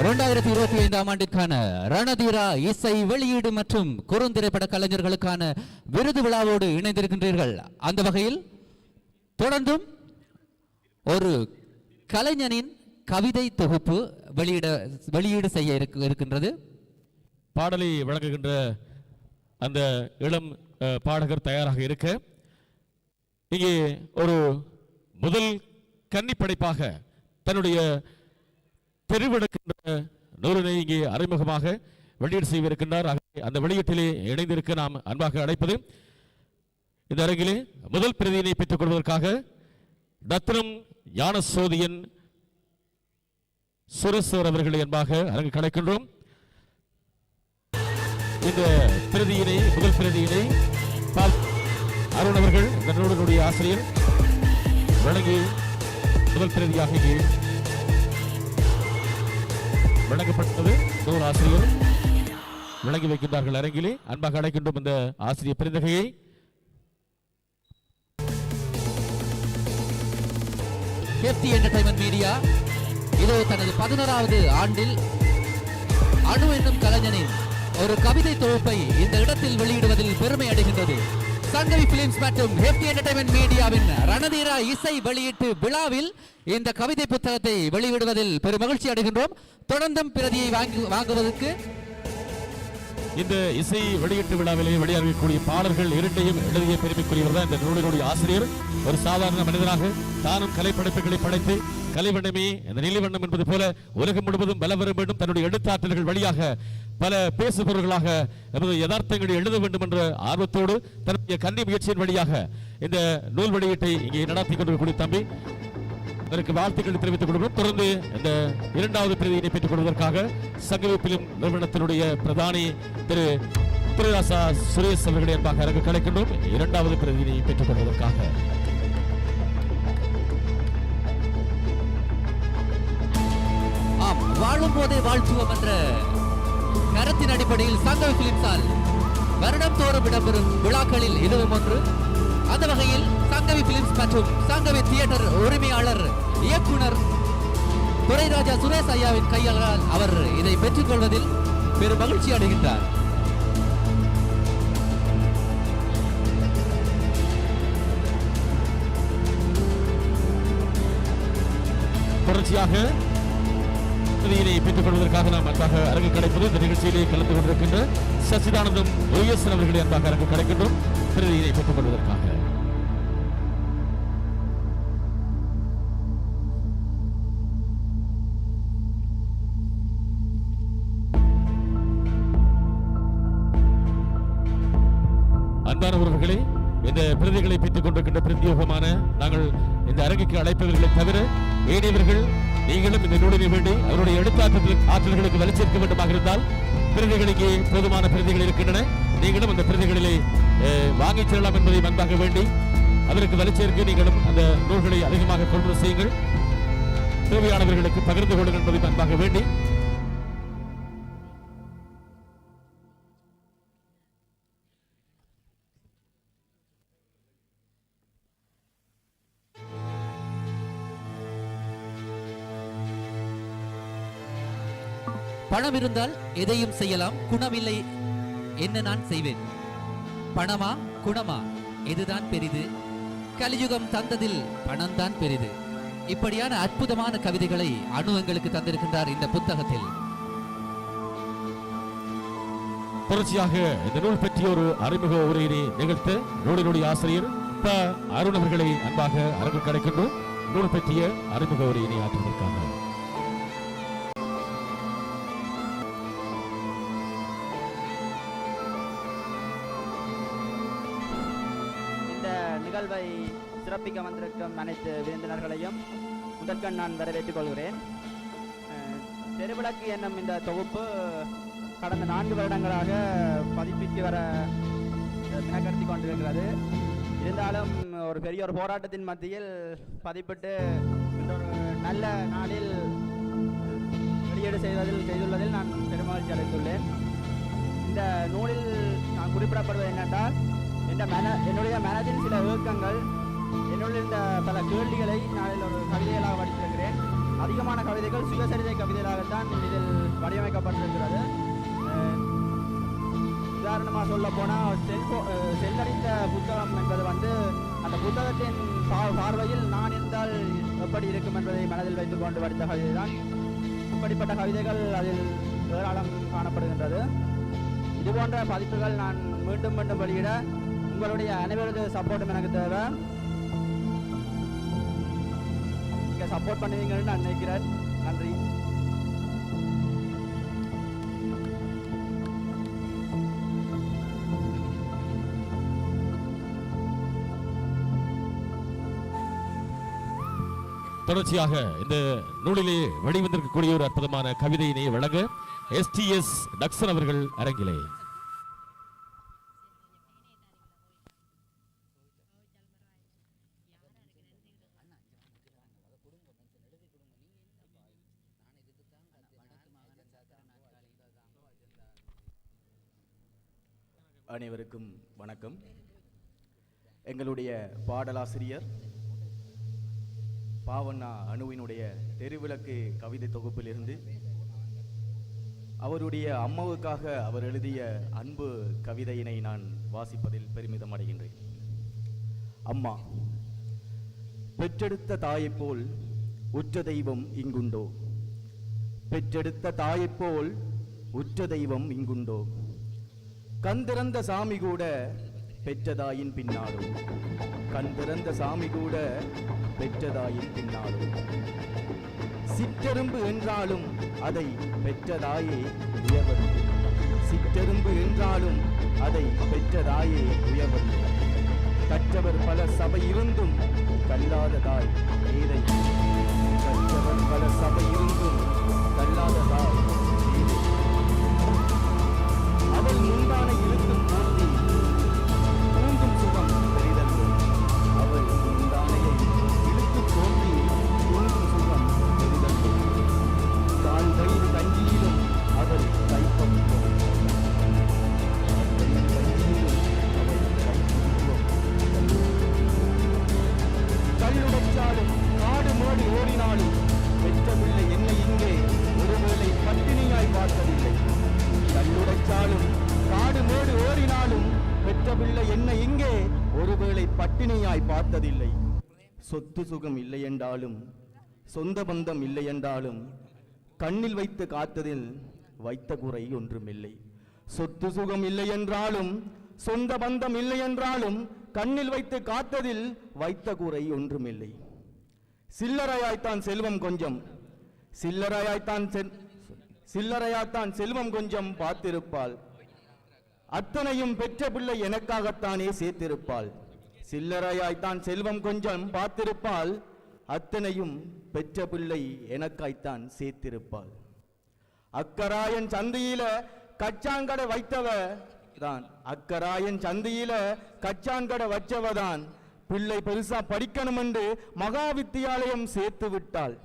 இரண்டாயிரத்தி இருபத்தி ஐந்தாம் ஆண்டிற்கான ரணதீரா இசை வெளியீடு மற்றும் குறுந்திரைப்பட கலைஞர்களுக்கான விருது விழாவோடு இணைந்திருக்கின்றீர்கள். அந்த வகையில் தொடர்ந்தும் ஒரு கலைஞனின் கவிதை தொகுப்பு வெளியிட வெளியீடு செய்ய இருக்கின்றது. பாடலை வழங்குகின்ற அந்த இளம் பாடகர் தயாராக இருக்க இங்கே ஒரு முதல் கன்னிப்படைப்பாக தன்னுடைய தெரிவெடுக்கின்ற நூலினை இங்கே அறிமுகமாக வெளியீடு செய்விருக்கின்றார் அந்த வெளியீட்டிலே இணைந்திருக்க நாம் அன்பாக அழைப்பது இந்த அரங்கிலே முதல் பிரதியினை பெற்றுக் கொள்வதற்காக ரத்னம் ஞான சோதியன் சுரேஸ்வர் அவர்களை அன்பாக அரங்கு கலைக்கின்றோம். இந்த பிரதியினை முதல் பிரதியினை அருண் அவர்கள் இந்த நூலினுடைய ஆசிரியர் வழங்கி முதல் பிரதியாக இங்கே வழங்கப்பட்டது நூல் ஆசிரியர் விளங்கி வைக்கின்றார்கள் அரங்கிலே. அன்பாக அழைக்கின்றோம் இந்த ஆசிரியர் பெருந்தகையை. ஹெப்டி என்டர்டைன்மெண்ட் மீடியா இதோ தனது பதினோராவது ஆண்டில் அணு என்னும் கலைஞனின் ஒரு கவிதை தொகுப்பை இந்த இடத்தில் வெளியிடுவதில் பெருமை அடைகின்றது. சங்கவி பிலிம்ஸ் மற்றும் ஹெப்டி என்டர்டைன்மெண்ட் மீடியாவின் ரணதீரா இசை வெளியீட்டு விழாவில் இந்த கவிதை புத்தகத்தை வெளியிடுவதில் பெரும் மகிழ்ச்சி அடைகின்றோம். தொடர்ந்தும் பிரதியை வாங்கி வாங்குவதற்கு இந்த இசை வெளியீட்டு விழாவிலே வெளியாகக்கூடிய பாடல்கள் இரண்டையும் எழுதிய பெருமைக்குரியவர் தான் இந்த நூலினுடைய ஆசிரியர். ஒரு சாதாரண மனிதனாக தானும் கலைப்படைப்புகளை படைத்து கலைவண்ணமே இந்த நிலைவண்ணம் என்பது போல உலகம் முழுவதும் பல வர வேண்டும். தன்னுடைய எழுத்தாற்றல்கள் வழியாக பல பேசுபவர்களாக நமது யதார்த்தங்களை எழுத வேண்டும் என்ற ஆர்வத்தோடு தன்னுடைய கன்னி முயற்சியின் வழியாக இந்த நூல் வெளியீட்டை இங்கே நடத்தி கொண்டிருக்கக்கூடிய தம்பி அதற்கு வாழ்த்துக்களை தெரிவித்துக் கொள்வோம் தொடர்ந்து இந்த இரண்டாவது பிரதியினை பெற்றுக் கொள்வதற்காக சங்கவி நிறுவனத்தினுடைய பிரதானி திரு திருராசா சுரேஷ் அவர்களை அன்பாக அரங்கு கலைக்கின்றோம். இரண்டாவது பிரதியினை பெற்றுக் கொள்வதற்காக. வாழும் போதே வாழ்த்துவோம் என்ற கருத்தின் அடிப்படையில் சங்கவி பிலிம்ஸால் வருடம் தோறும் இடம்பெறும் விழாக்களில் இதுவும் ஒன்று. அந்த வகையில் சங்கவி பிலிம்ஸ் மற்றும் சங்கவி தியேட்டர் உரிமையாளர் இயக்குனர் துரைராஜா சுரேஷ் ஐயாவின் கையால் அவர் இதை பெற்றுக் கொள்வதில் பெரும் மகிழ்ச்சி அடைகின்றார். தொடர்ச்சியாக பிரதியினை பெற்றுக் கொள்வதற்காக நாம் அன்பாக அரங்கு கிடைப்பது இந்த நிகழ்ச்சியிலே கலந்து கொண்டிருக்கின்ற சச்சிதானந்தம் ஒய்எஸ் அவர்களை அன்பாக அரங்கு கிடைக்கின்றோம். பிரதியினை பெற்றுக் கொள்வதற்காக நீங்களும் இந்த நூலினை வேண்டி அவருடைய எடுத்தாற்றல் ஆற்றல்களுக்கு வலிச்சிருக்க வேண்டுமாக இருந்தால் பிரதிகளுக்கு போதுமான பிரதிகள் இருக்கின்றன. நீங்களும் அந்த பிரதிகளிலே வாங்கிச் செல்லலாம் என்பதை அன்பாக வேண்டி அதற்கு வலிச்சேர்க்க நீங்களும் அந்த நூல்களை அதிகமாக கொள்முதல் செய்யுங்கள். தேவையானவர்களுக்கு பகிர்ந்து கொள்ளுங்கள் என்பதை அன்பாக வேண்டி பணம் இருந்தால் எதையும் செய்யலாம் குணமில்லை என்ன நான் செய்வேன்? பணமா குணமா? எதுதான் பெரிது? கலியுகம் தந்ததில் பணம்தான் பெரிது. இப்படியான அற்புதமான கவிதைகளை அணு எங்களுக்கு தந்திருக்கின்றார் இந்த புத்தகத்தில். தொடர்ச்சியாக இந்த நூல் பற்றிய ஒரு அறிமுக உரையினை நிகழ்த்த நூலினுடைய ஆசிரியர் ப. அருண் அவர்களை அன்பாக அரங்கு கிடைக்கின்றோம். நூல் பற்றிய அறிமுக உரையினை ஆற்றுவதற்காக. நிகழ்வை சிறப்பிக்க வந்திருக்கும் அனைத்து விருந்தினர்களையும் முதற்கண் நான் வரவேற்றுக் கொள்கிறேன். தெருவிளக்கு என்னும் இந்த தொகுப்பு கடந்த நான்கு வருடங்களாக பதிப்பிற்கு வர அஹ், கொண்டிருக்கிறது. இருந்தாலும் ஒரு பெரிய ஒரு போராட்டத்தின் மத்தியில் பதிப்பிட்டு ஒரு நல்ல நாளில் வெளியீடு செய்வதில் செய்துள்ளதில் நான் பெருமகிழ்ச்சி அடைந்துள்ளேன். இந்த நூலில் நான் குறிப்பிடப்படுவது என்னென்றால் இந்த மேன என்னுடைய மனதின் சில ஏக்கங்கள் என்னுடைய இந்த பல கேள்விகளை நான் ஒரு கவிதைகளாக படித்திருக்கிறேன் அதிகமான கவிதைகள் சுயசரிதை கவிதைகளாகத்தான் இதில் வடிவமைக்கப்பட்டிருக்கிறது. உதாரணமாக சொல்ல போனால் செல்போ செல்லறிந்த புத்தகம் என்பது வந்து அந்த புத்தகத்தின் பா- பார்வையில் நான் இருந்தால் எப்படி இருக்கும் என்பதை மனதில் வைத்துக் கொண்டு படித்த கவிதை தான் இப்படிப்பட்ட கவிதைகள் அதில் ஏராளம் காணப்படுகின்றது. இது போன்ற பதிப்புகள் நான் மீண்டும் மீண்டும் வெளியிட உங்களுடைய அனைவரது சப்போர்ட்டும் எனக்கு தேவை. நீங்கள் சப்போர்ட் பண்ணுவீங்கன்னு நான் நினைக்கிறேன். நன்றி. தொடர்ச்சியாக இந்த நூலிலே வெளிவந்திருக்கக்கூடிய ஒரு அற்புதமான கவிதையினை வழங்க எஸ்டிஎஸ் டக்சன் அவர்கள் அரங்கிலே. அனைவருக்கும் வணக்கம். எங்களுடைய பாடலாசிரியர் பாவண்ணா அணுவினுடைய தெருவிளக்கு கவிதை தொகுப்பிலிருந்து அவருடைய அம்மாவுக்காக அவர் எழுதிய அன்பு கவிதையினை நான் வாசிப்பதில் பெருமிதம் அடைகின்றேன். அம்மா பெற்றெடுத்த தாயைப் போல் உற்ற தெய்வம் இங்குண்டோ? பெற்றெடுத்த தாயைப் போல் உற்ற தெய்வம் இங்குண்டோ? கந்திறந்த சாமி கூட பெற்றதாயின் பின்னாலும் கந்திறந்த சாமி கூட பெற்றதாயின் பின்னாலும். சிற்றெரும்பு என்றாலும் அதை பெற்றதாயே உயர்வது சிற்றெரும்பு என்றாலும் அதை பெற்றதாயே உயர்வது கற்றவர் பல சபை இருந்தும் கல்லாததாய் ஏதை கற்றவர் பல சபை இருந்தும் கல்லாததாய் அவள் முந்தானை எழுத்து அடித்தாலும் காடு மேடு ஓடினாலும் பெற்ற பிள்ளை என்ன இங்கே ஒருவேளை பட்டினியாய் பார்த்ததில்லை. சொத்து சுகம் இல்லை என்றாலும் சொந்த பந்தம் இல்லை என்றாலும் கண்ணில் வைத்து காத்ததில் வைத்த குறை ஒன்றுமில்லை. சொத்து சுகம் இல்லை என்றாலும் சொந்த பந்தம் இல்லை என்றாலும் கண்ணில் வைத்து காத்ததில் வைத்த குறை ஒன்றுமில்லை. சில்லறையாய்த்தான் செல்வம் கொஞ்சம். சில்லறையாய்த்தான் செல் சில்லறையாத்தான் செல்வம் கொஞ்சம் பார்த்திருப்பாள். அத்தனையும் பெற்ற பிள்ளை எனக்காகத்தானே சேர்த்திருப்பாள். சில்லறையாய்த்தான் செல்வம் கொஞ்சம் பார்த்திருப்பாள். அத்தனையும் பெற்ற பிள்ளை எனக்காய்த்தான் சேர்த்திருப்பாள். அக்கராயன் சந்தையில கச்சாங்கடை வைத்தவ தான். அக்கராயன் சந்தையில கச்சாங்கடை வச்சவதான் பிள்ளை பெருசா படிக்கணும் என்று மகா வித்தியாலயம் சேர்த்து விட்டாள்.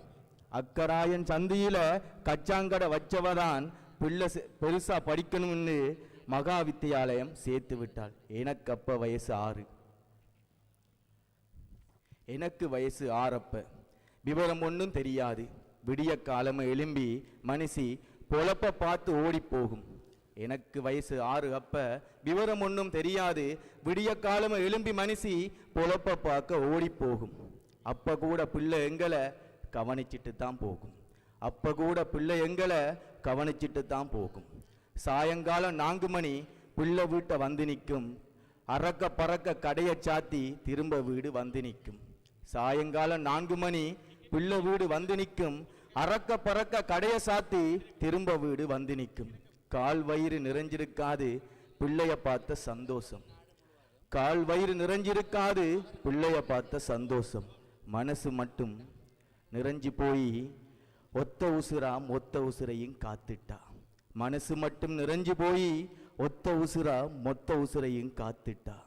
அக்கராயன் சந்தியில கச்சாங்கடை வச்சவதான் பிள்ளை பெருசாக பெருசா படிக்கணும்னு மகா வித்தியாலயம் சேர்த்து விட்டாள். எனக்கு அப்ப வயசு ஆறு. எனக்கு வயசு ஆறப்ப. விவரம் ஒன்றும் தெரியாது. விடிய காலம எழும்பி மனுஷி பொழப்ப பார்த்து ஓடி போகும் எனக்கு வயசு ஆறு அப்ப விவரம் ஒன்றும் தெரியாது. விடிய காலம எழும்பி மனுஷி பொழப்ப பார்க்க ஓடி போகும் அப்ப கூட பிள்ளை எங்களை கவனிச்சிட்டு தான் போகும். அப்ப கூட பிள்ளை எங்களை கவனிச்சிட்டு தான் போகும். சாயங்காலம் நான்கு மணி பிள்ளை வீட்டை வந்து நிற்கும். அறக்க பறக்க கடையை சாத்தி திரும்ப வீடு வந்து நிற்கும். சாயங்காலம் நான்கு மணி பிள்ளை வீடு வந்து நிற்கும். அறக்க பறக்க கடையை சாத்தி திரும்ப வீடு வந்து நிற்கும். கால் வயிறு நிறைஞ்சிருக்காது பிள்ளைய பார்த்த சந்தோஷம். கால் வயிறு நிறைஞ்சிருக்காது பிள்ளைய பார்த்த சந்தோஷம். மனசு மட்டும் நிறைஞ்சு போய் ஒத்த உசுரா மொத்த உசுரையும் காத்துட்டா. மனசு மட்டும் நிறைஞ்சு போய் ஒத்த உசுரா மொத்த உசுரையும் காத்துட்டா.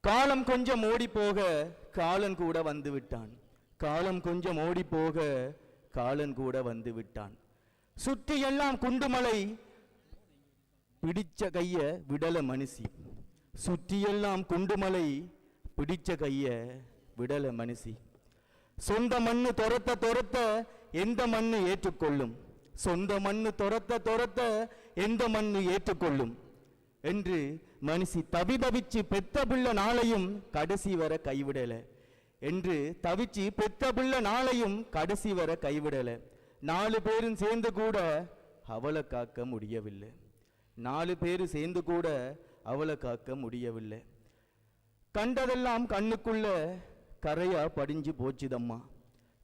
காலம் கொஞ்சம் ஓடி போக காலன் கூட வந்து விட்டான். காலம் கொஞ்சம் ஓடி போக காலன் கூட வந்து விட்டான். சுற்றி எல்லாம் குண்டுமலை பிடிச்ச கைய விடல மனுஷி சுற்றியெல்லாம் குண்டுமலை பிடிச்ச கைய விடல மனுஷி சொந்த மண்ணு துரத்த துரத்த எந்த மண்ணு ஏற்றுக்கொள்ளும்? சொந்த மண்ணு துரத்த துரத்த எந்த மண்ணு ஏற்றுக்கொள்ளும்? என்று மனுஷி தவிதவிச்சு பெத்த பிள்ளை நாளையும் கடைசி வர கைவிடல. என்று தவிச்சு பெத்த பிள்ளை நாளையும் கடைசி வர கைவிடல. நாலு பேரும் சேர்ந்து கூட அவளை காக்க முடியவில்லை. நாலு பேர் சேர்ந்து கூட அவளை காக்க முடியவில்லை. கண்டதெல்லாம் கண்ணுக்குள்ள கரையா படிஞ்சு போச்சுதம்மா.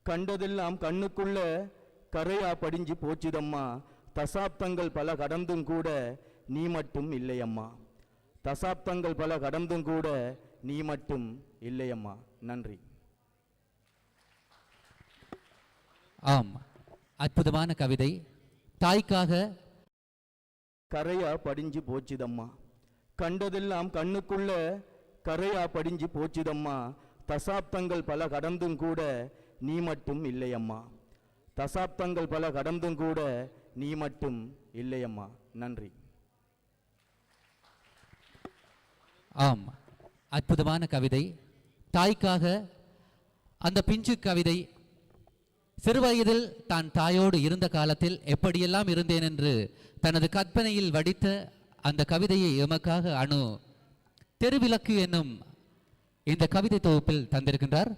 கண்டதெல்லாம் கண்ணுக்குள்ள கரையா படிஞ்சு போச்சுதம்மா. தசாப்தங்கள் பல கடந்தும் கூட நீ மட்டும் இல்லையம்மா. தசாப்தங்கள் பல கடந்தும் கூட நீ மட்டும் இல்லையம்மா. நன்றி. ஆம். அற்புதமான கவிதை. தாய்க்காக கரையா படிஞ்சு போச்சுதம்மா. கண்டதெல்லாம் கண்ணுக்குள்ள கரையா படிஞ்சு போச்சுதம்மா. தசாப்தங்கள் பல கடந்தும் கூட நீ மட்டும் இல்லையம்மா தசாப்தங்கள் பல கடந்தும் கூட நீ மட்டும் இல்லையம்மா நன்றி. ஆம். அற்புதமான கவிதை. தாய்க்காக அந்த பிஞ்சு கவிதை. சிறுவயதில் தான் தாயோடு இருந்த காலத்தில் எப்படியெல்லாம் இருந்தேன் என்று தனது கற்பனையில் வடித்த அந்த கவிதையை எமக்காக அணு. தெருவிளக்கு என்னும் இந்த கவிதை தொகுப்பில் தந்திருக்கின்றார்